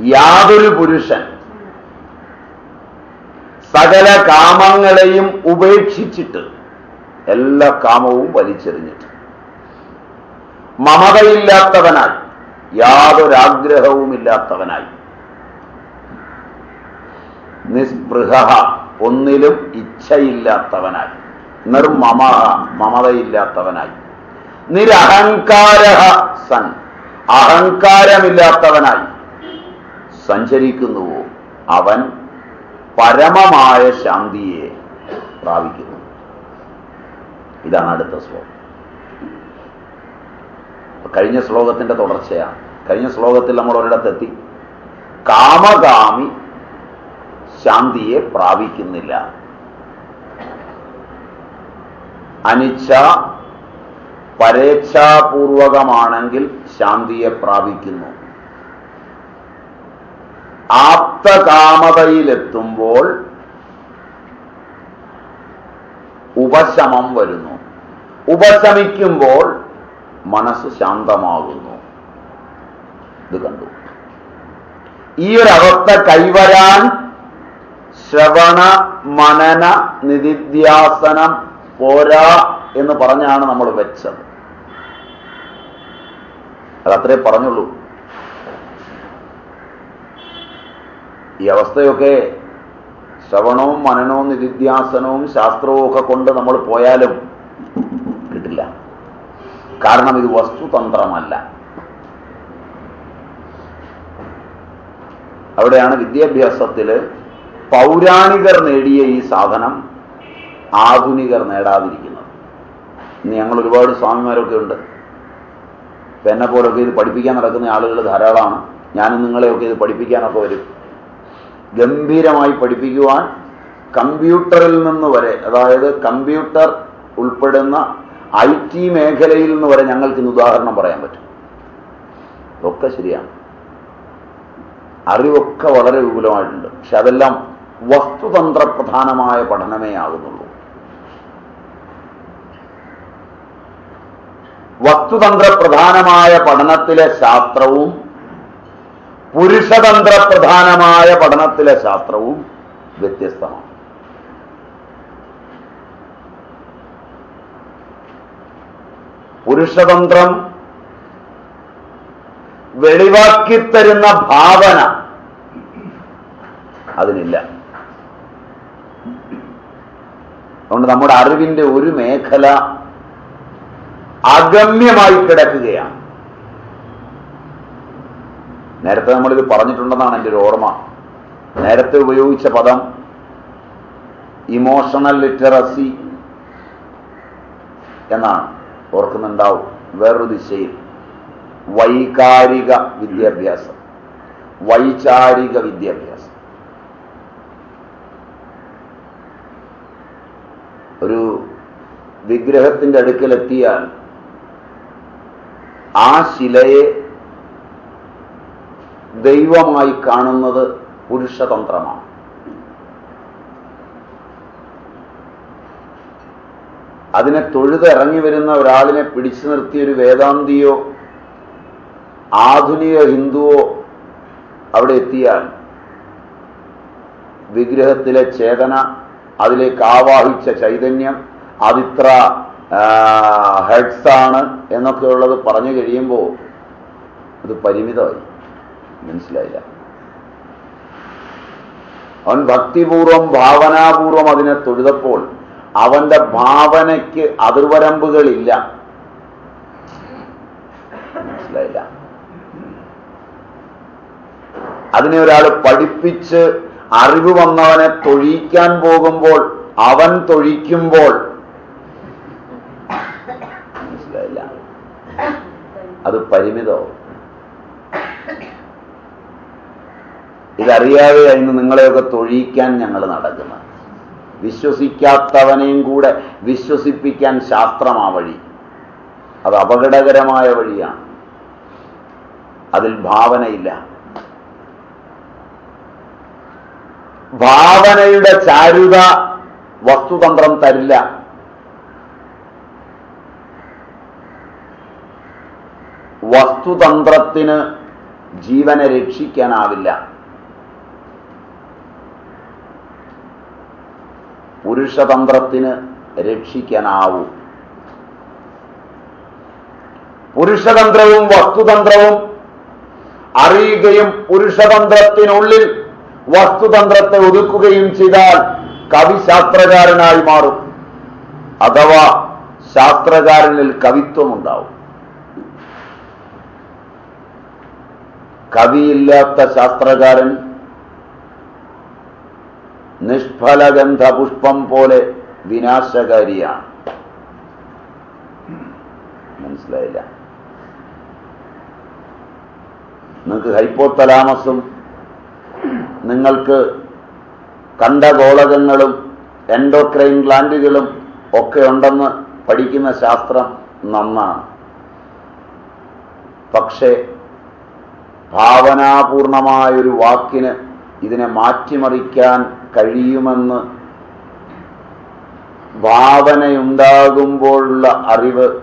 യാതൊരു പുരുഷൻ സകല കാമങ്ങളെയും ഉപേക്ഷിച്ചിട്ട് എല്ലാ കാമവും വലിച്ചെറിഞ്ഞിട്ട് മമതയില്ലാത്തവനായി യാതൊരാഗ്രഹവുമില്ലാത്തവനായി. നിസ്പൃഹ ഒന്നിലും ഇച്ഛയില്ലാത്തവനായി നിർമമ മമതയില്ലാത്തവനായി. നിരഹങ്കാര സൻ അഹങ്കാരമില്ലാത്തവനായി. സഞ്ചരിക്കുന്നുവോ? അവൻ പരമമായ ശാന്തിയെ പ്രാപിക്കുന്നു. ഇതാണ് അടുത്ത ശ്ലോകം. കഴിഞ്ഞ ശ്ലോകത്തിന്റെ തുടർച്ചയാണ്. കഴിഞ്ഞ ശ്ലോകത്തിൽ നമ്മൾ ഒരിടത്തെത്തി. കാമകാമി ശാന്തിയെ പ്രാപിക്കുന്നില്ല. അനിച്ഛ പരേച്ഛാപൂർവകമാണെങ്കിൽ ശാന്തിയെ പ്രാപിക്കുന്നു. ആപ്തകാമതയിലെത്തുമ്പോൾ ഉപശമം വരുന്നു. ഉപശമിക്കുമ്പോൾ മനസ്സ് ശാന്തമാകുന്നു. ഇത് കണ്ടു. ഈ ഒരു അവസ്ഥ കൈവരാൻ ശ്രവണ മനന നിധിധ്യാസനം പോരാ എന്ന് പറഞ്ഞാണ് നമ്മൾ വെച്ചത്. അതത്രേ പറഞ്ഞുള്ളൂ. ഈ അവസ്ഥയൊക്കെ ശ്രവണവും മനനവും നിധിധ്യാസനവും ശാസ്ത്രവും ഒക്കെ കൊണ്ട് നമ്മൾ പോയാലും കിട്ടില്ല. കാരണം ഇത് വസ്തുതന്ത്രമല്ല. അവിടെയാണ് വിദ്യാഭ്യാസത്തിൽ പൗരാണികർ നേടിയ ഈ സാധനം ആധുനികർ നേടാതിരിക്കുന്നത്. ഇന്ന് ഞങ്ങൾ ഒരുപാട് സ്വാമിമാരൊക്കെ ഉണ്ട്. എന്നെ പോലൊക്കെ ഇത് പഠിപ്പിക്കാൻ നടക്കുന്ന ആളുകൾ ധാരാളമാണ്. ഞാനും നിങ്ങളെയൊക്കെ ഇത് പഠിപ്പിക്കാനൊക്കെ വരും. ഗംഭീരമായി പഠിപ്പിക്കുവാൻ കമ്പ്യൂട്ടറിൽ നിന്ന് വരെ അതായത് കമ്പ്യൂട്ടർ ഉൾപ്പെടുന്ന ഐ ടി മേഖലയിൽ നിന്ന് വരെ ഞങ്ങൾക്ക് ഇന്ന് ഉദാഹരണം പറയാൻ പറ്റും. ഒക്കെ ശരിയാണ്. അറിവൊക്കെ വളരെ വിപുലമായിട്ടുണ്ട്. പക്ഷെ അതെല്ലാം വസ്തുതന്ത്ര പ്രധാനമായ പഠനമേ ആകുന്നുള്ളൂ. വസ്തുതന്ത്ര പ്രധാനമായ പഠനത്തിലെ ശാസ്ത്രവും പുരുഷതന്ത്ര പ്രധാനമായ പഠനത്തിലെ ശാസ്ത്രവും വ്യത്യസ്തമാണ്. പുരുഷതന്ത്രം വെളിവാക്കിത്തരുന്ന ഭാവന അതിനില്ല. അതുകൊണ്ട് നമ്മുടെ അറിവിന്റെ ഒരു മേഖല അഗമ്യമായി കിടക്കുകയാണ്. നേരത്തെ നമ്മളിത് പറഞ്ഞിട്ടുണ്ടെന്നാണ് എന്റെ ഒരു ഓർമ്മ. നേരത്തെ ഉപയോഗിച്ച പദം ഇമോഷണൽ ലിറ്ററസി എന്നാണ്. ഓർക്കുന്നുണ്ടാവും. വേറൊരു ദിശയിൽ. വൈകാരിക വിദ്യാഭ്യാസം. വൈചാരിക വിദ്യാഭ്യാസം. ഒരു വിഗ്രഹത്തിന്റെ അടുക്കലെത്തിയാൽ ആ ശിലയെ ദൈവമായി കാണുന്നത് പുരുഷതന്ത്രമാണ്. അതിനെ തൊഴുതിറങ്ങി വരുന്ന ഒരാളിനെ പിടിച്ചു നിർത്തിയ ഒരു വേദാന്തിയോ ആധുനിക ഹിന്ദുവോ അവിടെ എത്തിയാൽ വിഗ്രഹത്തിലെ ചേതന അതിലേക്ക് ആവാഹിച്ച ചൈതന്യം അതിത്ര ഹെഡ്സാണ് എന്നൊക്കെയുള്ളത് പറഞ്ഞു കഴിയുമ്പോൾ അത് പരിമിതമായി. മനസ്സിലായില്ല. അവൻ ഭക്തിപൂർവം ഭാവനാപൂർവം അതിനെ തൊഴുതപ്പോൾ അവന്റെ ഭാവനയ്ക്ക് അതിർവരമ്പുകളില്ല. മനസ്സിലായില്ല. അതിനെ ഒരാൾ പഠിപ്പിച്ച് അറിവ് വന്നവനെ തൊഴിക്കാൻ പോകുമ്പോൾ അവൻ തൊഴിക്കുമ്പോൾ മനസ്സിലായില്ല. അത് പരിമിതവും. ഇതറിയാതെ അതിന് നിങ്ങളെയൊക്കെ തൊഴിക്കാൻ ഞങ്ങൾ നടക്കുന്നത് വിശ്വസിക്കാത്തവനെയും കൂടെ വിശ്വസിപ്പിക്കാൻ ശാസ്ത്രം ആ വഴി. അത് അപകടകരമായ വഴിയാണ്. അതിൽ ഭാവനയില്ല. ഭാവനയുടെ ചാരുത വസ്തുതന്ത്രം തരില്ല. വസ്തുതന്ത്രത്തിന് ജീവനെ രക്ഷിക്കാനാവില്ല. പുരുഷതന്ത്രത്തിന് രക്ഷിക്കാനാവൂ. പുരുഷതന്ത്രവും വസ്തുതന്ത്രവും അറിയുകയും പുരുഷതന്ത്രത്തിനുള്ളിൽ വസ്തുതന്ത്രത്തെ ഒതുക്കുകയും ചെയ്താൽ കവി ശാസ്ത്രകാരനായി മാറും. അഥവാ ശാസ്ത്രകാരനിൽ കവിത്വമുണ്ടാവും. കവിയില്ലാത്ത ശാസ്ത്രകാരൻ നിഷ്ഫലഗന്ധ പുഷ്പം പോലെ വിനാശകാരിയാണ്. മനസ്സിലായില്ല? നിങ്ങൾക്ക് ഹൈപ്പോത്തലാമസും നിങ്ങൾക്ക് കണ്ടഗോളകങ്ങളും എൻഡോക്രൈൻ ഗ്ലാൻഡുകളും ഒക്കെ ഉണ്ടെന്ന് പഠിക്കുന്ന ശാസ്ത്രം നന്നാണ്. പക്ഷേ ഭാവനാപൂർണമായൊരു വാക്കിന് ഇതിനെ മാറ്റിമറിക്കാൻ കഴിയുമെന്ന് ഭാവനയുണ്ടാകുമ്പോഴുള്ള അറിവ്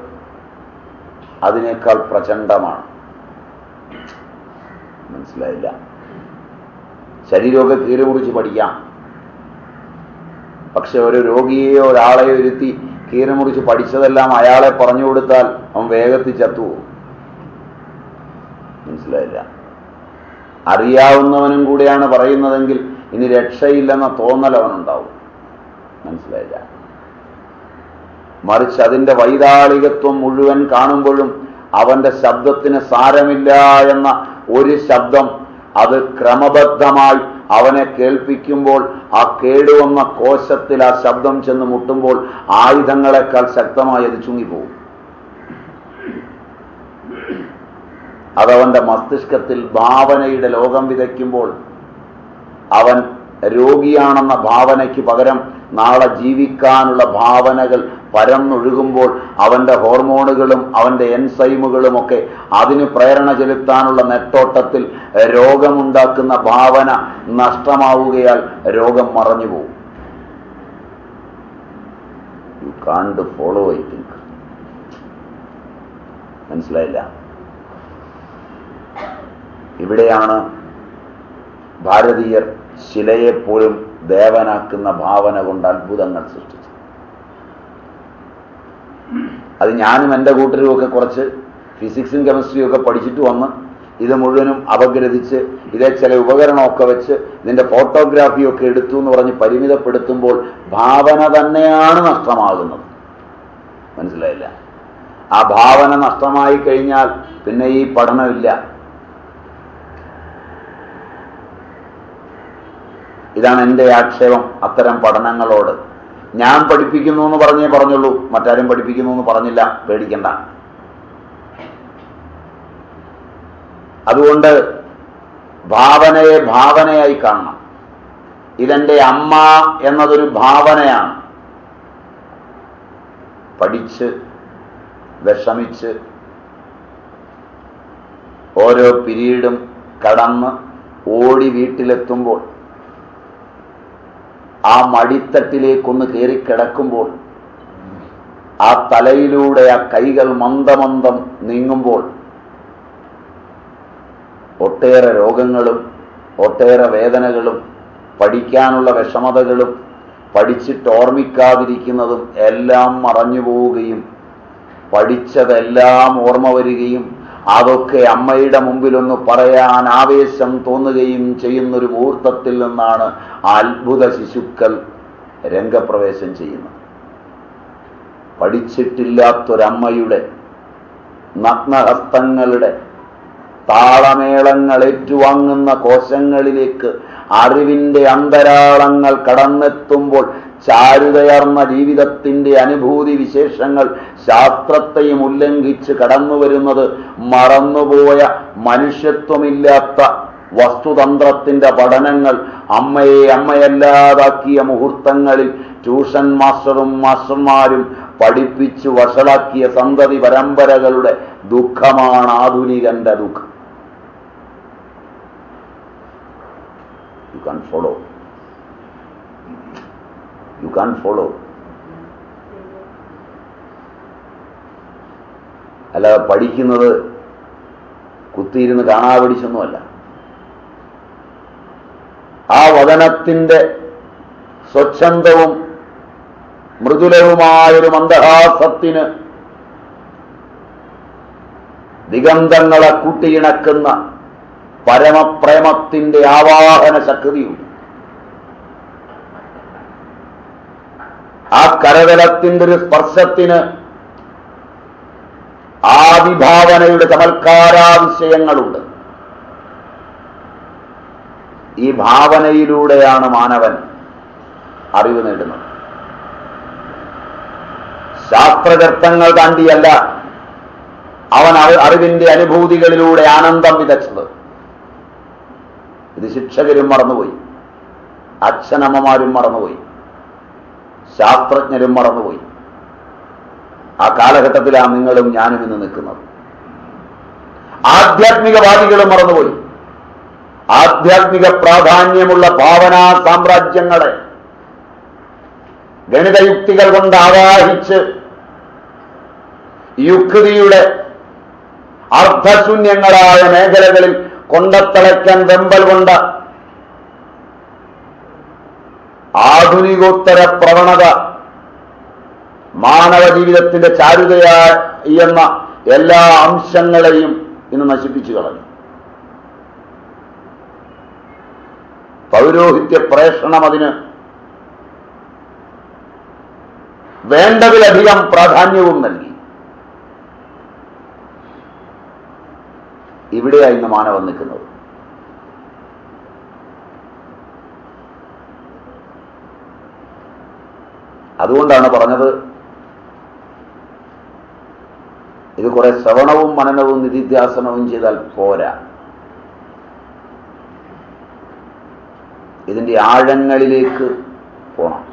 അതിനേക്കാൾ പ്രചണ്ഡമാണ്. മനസ്സിലായില്ല? ശരീരമൊക്കെ കീറുമുറിച്ച് പഠിക്കാം. പക്ഷെ ഒരു രോഗിയെയോ ഒരാളെയോ ഇരുത്തി കീറുമുറിച്ച് പഠിച്ചതെല്ലാം അയാളെ പറഞ്ഞു കൊടുത്താൽ അവൻ വേഗത്തിൽ ചത്തുപോകും മനസ്സിലായില്ല? അറിയാവുന്നവനും കൂടെയാണ് പറയുന്നതെങ്കിൽ ഇനി രക്ഷയില്ലെന്ന തോന്നൽ അവനുണ്ടാവും. മനസ്സിലായില്ല? മറിച്ച് അതിന്റെ വൈതാളികത്വം മുഴുവൻ കാണുമ്പോഴും അവന്റെ ശബ്ദത്തിന് സാരമില്ല എന്ന ഒരു ശബ്ദം അത് ക്രമബദ്ധമായി അവനെ കേൾപ്പിക്കുമ്പോൾ ആ കേടുവന്ന കോശത്തിൽ ആ ശബ്ദം ചെന്ന് മുട്ടുമ്പോൾ ആയുധങ്ങളെക്കാൾ ശക്തമായി അത് ചുങ്ങിപ്പോകും. അതവന്റെ മസ്തിഷ്കത്തിൽ ഭാവനയുടെ ലോകം വിതയ്ക്കുമ്പോൾ അവൻ രോഗിയാണെന്ന ഭാവനയ്ക്ക് പകരം നാളെ ജീവിക്കാനുള്ള ഭാവനകൾ പരന്നൊഴുകുമ്പോൾ അവന്റെ ഹോർമോണുകളും അവന്റെ എൻസൈമുകളും ഒക്കെ അതിന് പ്രേരണ ചെലുത്താനുള്ള നെട്ടോട്ടത്തിൽ രോഗമുണ്ടാക്കുന്ന ഭാവന നഷ്ടമാവുകയാൽ രോഗം മറഞ്ഞു പോകും യു ഫോളോ ഐ തിങ്ക് മനസ്സിലായില്ല? ഇവിടെയാണ് ഭാരതീയർ ശിലയെപ്പോലും ദേവനാക്കുന്ന ഭാവന കൊണ്ട് അത്ഭുതങ്ങൾ സൃഷ്ടിച്ചു. അത് ഞാനും എന്റെ കൂട്ടരുമൊക്കെ കുറച്ച് ഫിസിക്സും കെമിസ്ട്രിയും ഒക്കെ പഠിച്ചിട്ട് വന്ന് ഇത് മുഴുവനും അപഗ്രഥിച്ച് ഇതേ ചില ഉപകരണമൊക്കെ വെച്ച് ഇതിന്റെ ഫോട്ടോഗ്രാഫിയൊക്കെ എടുത്തു എന്ന് പറഞ്ഞ് പരിമിതപ്പെടുത്തുമ്പോൾ ഭാവന തന്നെയാണ് നഷ്ടമാകുന്നത്. മനസ്സിലായില്ല? ആ ഭാവന നഷ്ടമായി കഴിഞ്ഞാൽ പിന്നെ ഈ പഠനമില്ല. ഇതാണ് എന്റെ ആക്ഷേപം അത്തരം പഠനങ്ങളോട്. ഞാൻ പഠിപ്പിക്കുന്നു എന്ന് പറഞ്ഞേ പറഞ്ഞുള്ളൂ. മറ്റാരും പഠിപ്പിക്കുന്നു എന്ന് പറഞ്ഞില്ല. പേടിക്കണ്ട. അതുകൊണ്ട് ഭാവനയെ ഭാവനയായി കാണണം. ഇതെന്റെ അമ്മ എന്നതൊരു ഭാവനയാണ്. പഠിച്ച് വിഷമിച്ച് ഓരോ പിരീഡും കടന്ന് ഓടി വീട്ടിലെത്തുമ്പോൾ ആ മടിത്തട്ടിലേക്കൊന്ന് കയറിക്കിടക്കുമ്പോൾ ആ തലയിലൂടെ ആ കൈകൾ മന്ദമന്ദം നീങ്ങുമ്പോൾ ഒട്ടേറെ രോഗങ്ങളും ഒട്ടേറെ വേദനകളും പഠിക്കാനുള്ള വിഷമതകളും പഠിച്ചിട്ട് ഓർമ്മിക്കാതിരിക്കുന്നതും എല്ലാം മറഞ്ഞു പോവുകയും പഠിച്ചതെല്ലാം ഓർമ്മ വരികയും അതൊക്കെ അമ്മയുടെ മുമ്പിലൊന്ന് പറയാൻ ആവേശം തോന്നുകയും ചെയ്യുന്നൊരു മുഹൂർത്തത്തിൽ നിന്നാണ് അത്ഭുത ശിശുക്കൾ രംഗപ്രവേശം ചെയ്യുന്നത്. പഠിച്ചിട്ടില്ലാത്തൊരമ്മയുടെ നഗ്നഹസ്തങ്ങളുടെ താളമേളങ്ങൾ ഏറ്റുവാങ്ങുന്ന കോശങ്ങളിലേക്ക് അറിവിന്റെ അന്തരാളങ്ങൾ കടന്നെത്തുമ്പോൾ ചാരുതയർന്ന ജീവിതത്തിന്റെ അനുഭൂതി വിശേഷങ്ങൾ ശാസ്ത്രത്തെയും ഉല്ലംഘിച്ച് കടന്നു വരുന്നത് മറന്നുപോയ മനുഷ്യത്വമില്ലാത്ത വസ്തുതന്ത്രത്തിന്റെ പഠനങ്ങൾ അമ്മയെ അമ്മയല്ലാതാക്കിയ മുഹൂർത്തങ്ങളിൽ ട്യൂഷൻ മാസ്റ്ററും മാസ്റ്റർമാരും പഠിപ്പിച്ചു വഷളാക്കിയ സന്തതി പരമ്പരകളുടെ ദുഃഖമാണ് ആധുനികന്റെ ദുഃഖം. Follow you can't follow. അല്ലാതെ പഠിക്കുന്നത് കുത്തിയിരുന്ന് കാണാ പിടിച്ചൊന്നുമല്ല ആ വചനത്തിന്റെ സ്വച്ഛന്തവും മൃദുലവുമായൊരു മന്ദഹാസത്തിന് ദിഗന്ധങ്ങളെ കൂട്ടിയിണക്കുന്ന പരമപ്രേമത്തിന്റെ ആവാഹന ശക്തിയുണ്ട് ആ കരതലത്തിന്റെ ഒരു സ്പർശത്തിന് ആവിഭാവനയുടെ ചമൽക്കാരാവിഷയങ്ങളുണ്ട് ഈ ഭാവനയിലൂടെയാണ് മാനവൻ അറിവ് നേടുന്നത്. ശാസ്ത്രകർത്തങ്ങൾ താണ്ടിയല്ല അവൻ അറിവിന്റെ അനുഭൂതികളിലൂടെ ആനന്ദം വിതച്ചത്. ഇത് ശിക്ഷകരും മറന്നുപോയി. അച്ഛനമ്മമാരും മറന്നുപോയി. ശാസ്ത്രജ്ഞരും മറന്നുപോയി. ആ കാലഘട്ടത്തിലാണ് നിങ്ങളും ഞാനും ഇന്ന് നിൽക്കുന്നത്. ആധ്യാത്മികവാദികളും മറന്നുപോയി. ആധ്യാത്മിക പ്രാധാന്യമുള്ള ഭാവനാ സാമ്രാജ്യങ്ങളെ ഗണിതയുക്തികൾ കൊണ്ട് ആവാഹിച്ച് യുക്തിയുടെ അർത്ഥശൂന്യങ്ങളായ മേഖലകളിൽ കൊണ്ടത്തളയ്ക്കാൻ വെമ്പൽ കൊണ്ട ആധുനികോത്തര പ്രവണത മാനവ ജീവിതത്തിന്റെ ചാരുതയെന്ന എല്ലാ അംശങ്ങളെയും ഇന്ന് നശിപ്പിച്ചു കളഞ്ഞു. പൗരോഹിത്യ പ്രേഷണം അതിന് വേണ്ടതിലധികം പ്രാധാന്യവും നൽകി. ഇവിടെയാണ് ഇന്ന് മാനവം നിൽക്കുന്നത്. അതുകൊണ്ടാണ് പറഞ്ഞത്. ഇത് കുറെ ശ്രവണവും മനനവും നിധിധ്യാസനവും ചെയ്താൽ പോരാ. ഇതിന്റെ ആഴങ്ങളിലേക്ക് പോണം.